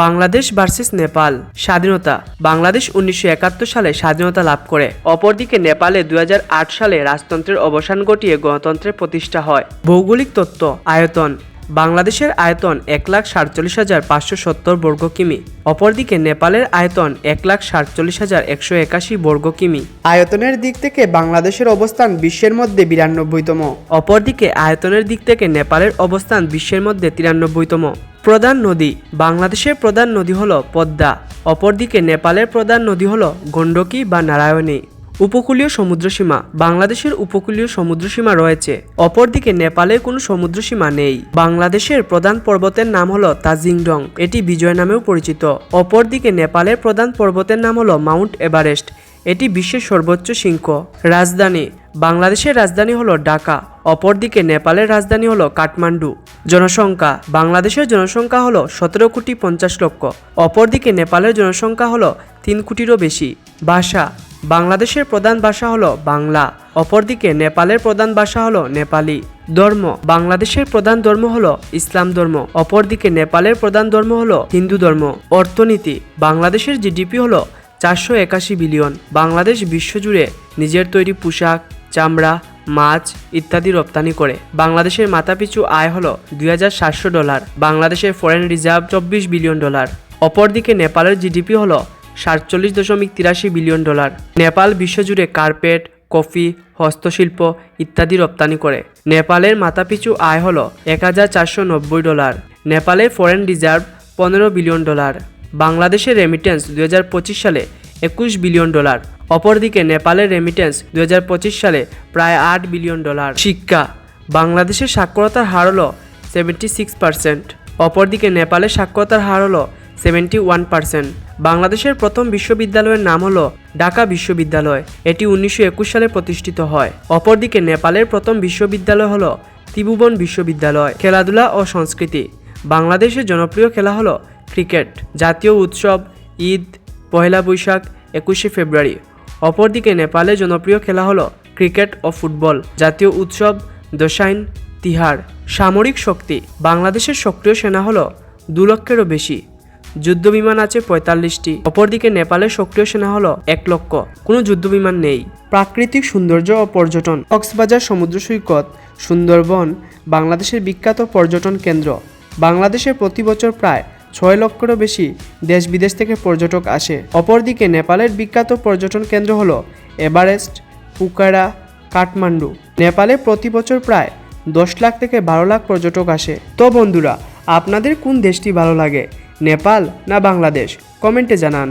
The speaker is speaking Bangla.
বাংলাদেশ ভার্সেস নেপাল, স্বাধীনতা। বাংলাদেশ উনিশশো একাত্তর সালে স্বাধীনতা লাভ করে। অপরদিকে নেপালে দু হাজার আট সালে রাজতন্ত্রের অবসান ঘটিয়ে গণতন্ত্রের প্রতিষ্ঠা হয়। ভৌগোলিক তত্ত্ব, আয়তন। বাংলাদেশের আয়তন এক লাখ সাতচল্লিশ হাজার পাঁচশো সত্তর বর্গ কিমি অপরদিকে নেপালের আয়তন এক লাখ সাতচল্লিশ হাজার একশো একাশি বর্গ কিমি। আয়তনের দিক থেকে বাংলাদেশের অবস্থান বিশ্বের মধ্যে বিরানব্বইতম। অপরদিকে আয়তনের দিক থেকে নেপালের অবস্থান বিশ্বের মধ্যে তিরানব্বইতম। প্রধান নদী বাংলাদেশের প্রধান নদী হল পদ্মা অপরদিকে নেপালের প্রধান নদী হল গণ্ডকী বা নারায়ণী। উপকূলীয় সমুদ্রসীমা বাংলাদেশের উপকূলীয় সমুদ্রসীমা রয়েছে। অপরদিকে নেপালের কোনো সমুদ্রসীমা নেই। বাংলাদেশের প্রধান পর্বতের নাম হলো তাজিংডং। এটি বিজয় নামেও পরিচিত। অপরদিকে নেপালের প্রধান পর্বতের নাম হলো মাউন্ট এভারেস্ট। এটি বিশ্বের সর্বোচ্চ শৃঙ্গ রাজধানী। বাংলাদেশের রাজধানী হলো ঢাকা। অপরদিকে নেপালের রাজধানী হলো কাঠমান্ডু। জনসংখ্যা। বাংলাদেশের জনসংখ্যা হলো সতেরো কোটি পঞ্চাশ লক্ষ। অপরদিকে নেপালের জনসংখ্যা হলো তিন কোটিরও বেশি। ভাষা। বাংলাদেশের প্রধান ভাষা হলো বাংলা, অপরদিকে নেপালের প্রধান ভাষা হলো নেপালি। ধর্ম, বাংলাদেশের প্রধান ধর্ম হলো ইসলাম ধর্ম, অপরদিকে নেপালের প্রধান ধর্ম হলো হিন্দু ধর্ম। অর্থনীতি, বাংলাদেশের জিডিপি হলো চারশো একাশি বিলিয়ন। বাংলাদেশ বিশ্বজুড়ে নিজের তৈরি পোশাক, চামড়া, মাছ ইত্যাদি রপ্তানি করে। বাংলাদেশের মাথাপিছু আয় হলো দুই ডলার। বাংলাদেশের ফরেন রিজার্ভ চব্বিশ বিলিয়ন ডলার। অপরদিকে নেপালের জিডিপি হলো সাতচল্লিশ দশমিক তিরাশি বিলিয়ন ডলার। নেপাল বিশ্বজুড়ে কার্পেট, কফি, হস্তশিল্প ইত্যাদি রপ্তানি করে। নেপালের মাথাপিছু আয় হল এক হাজার চারশো নব্বই ডলার। নেপালের ফরেন রিজার্ভ পনেরো বিলিয়ন ডলার। বাংলাদেশের রেমিটেন্স দু হাজার পঁচিশ সালে একুশ বিলিয়ন ডলার। অপরদিকে নেপালের রেমিটেন্স দু হাজার পঁচিশ সালে প্রায় আট বিলিয়ন ডলার। শিক্ষা, বাংলাদেশের সাক্ষরতার হার হল সেভেন্টি সিক্স পার্সেন্ট অপরদিকে নেপালের সাক্ষরতার হার হলো সেভেন্টি ওয়ান পার্সেন্ট বাংলাদেশের প্রথম বিশ্ববিদ্যালয়ের নাম হলো ঢাকা বিশ্ববিদ্যালয়। এটি উনিশশো একুশ সালে প্রতিষ্ঠিত হয়। অপরদিকে নেপালের প্রথম বিশ্ববিদ্যালয় হলো ত্রিভুবন বিশ্ববিদ্যালয়। খেলাধুলা ও সংস্কৃতি। বাংলাদেশের জনপ্রিয় খেলা হলো ক্রিকেট, জাতীয় উৎসব, ঈদ, পহেলা বৈশাখ, একুশে ফেব্রুয়ারি। অপরদিকে নেপালে জনপ্রিয় খেলা হলো ক্রিকেট ও ফুটবল, জাতীয় উৎসব দোসাইন তিহার। সামরিক শক্তি। বাংলাদেশের সক্রিয় সেনা হলো দু লক্ষেরও বেশি। যুদ্ধবিমান আছে পঁয়তাল্লিশটি। অপরদিকে নেপালের সক্রিয় সেনা হলো এক লক্ষ। কোনো যুদ্ধবিমান নেই। প্রাকৃতিক সৌন্দর্য ও পর্যটন। কক্সবাজার সমুদ্র সৈকত, সুন্দরবন, বাংলাদেশের বিখ্যাত পর্যটন কেন্দ্র। বাংলাদেশে প্রতি বছর প্রায় ছয় লক্ষেরও বেশি দেশ বিদেশ থেকে পর্যটক আসে। অপরদিকে নেপালের বিখ্যাত পর্যটন কেন্দ্র হলো এভারেস্ট, পুকারা, কাঠমান্ডু। নেপালে প্রতি বছর প্রায় দশ লাখ থেকে বারো লাখ পর্যটক আসে। তো বন্ধুরা, আপনাদের কোন দেশটি ভালো লাগে? নেপাল না বাংলাদেশ? কমেন্টে জানান।